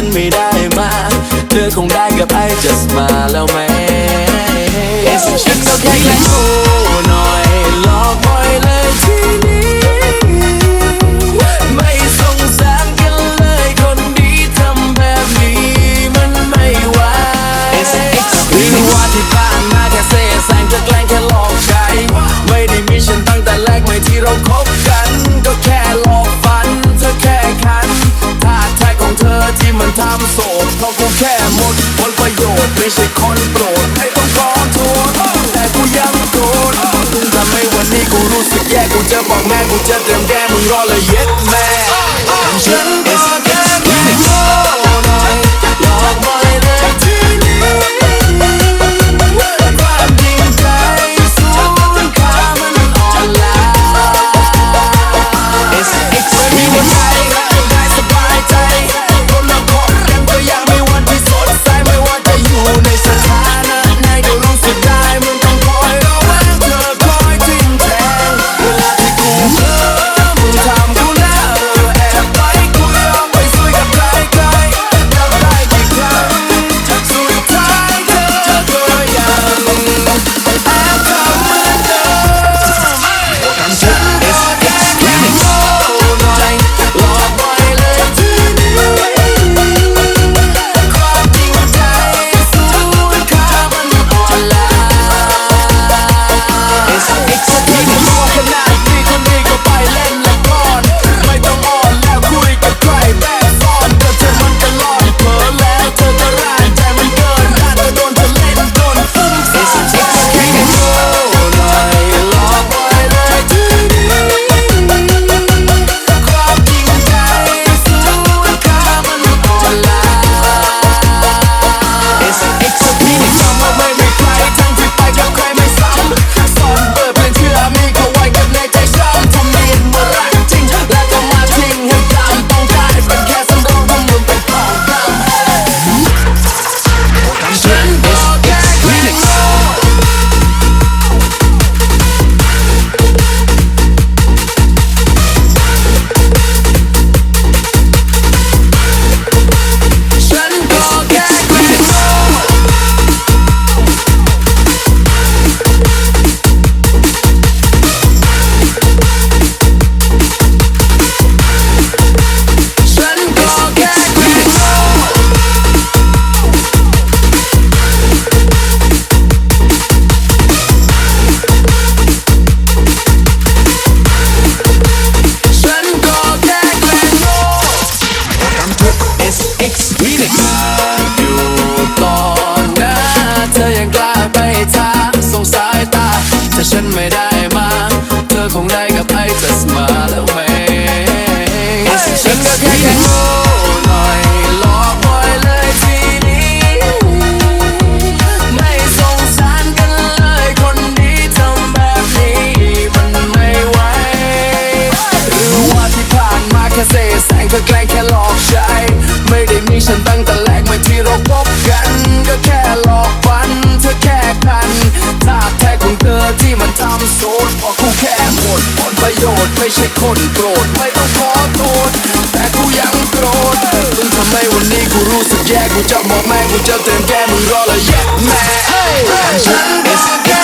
ฉันไม่ได้มา เธอคงได้กับไอ just มาแล้วไหม ใช่คนโปรดให้ต้องขอโทษแต่กูยังโกรธซึ่งทำให้วันนี้กูรู้สึกแย่กูจะบอกแม่กูจะเตรียมแก้มึงรอเลยเย็ดแม่ฉันก็ ธอแกล้งแค่หลอกใช้ ไม่ได้มีฉันตั้งแต่แรกเมื่อที่เราพบกัน ก็แค่หลอกฟันเธอแค่คันท่าแท้ของเธอที่มันทำโซดพอคู่แค่หมดผลประโยชน์ไม่ใช่คนโกรธไม่ต้องขอโทษแต่กูยังโกรธมึงทำให้วันนี้กูรู้สึกแย่กูจะมองแม่กูจะเต็มแก้มึงรอเลยแย่แม่ฉันก็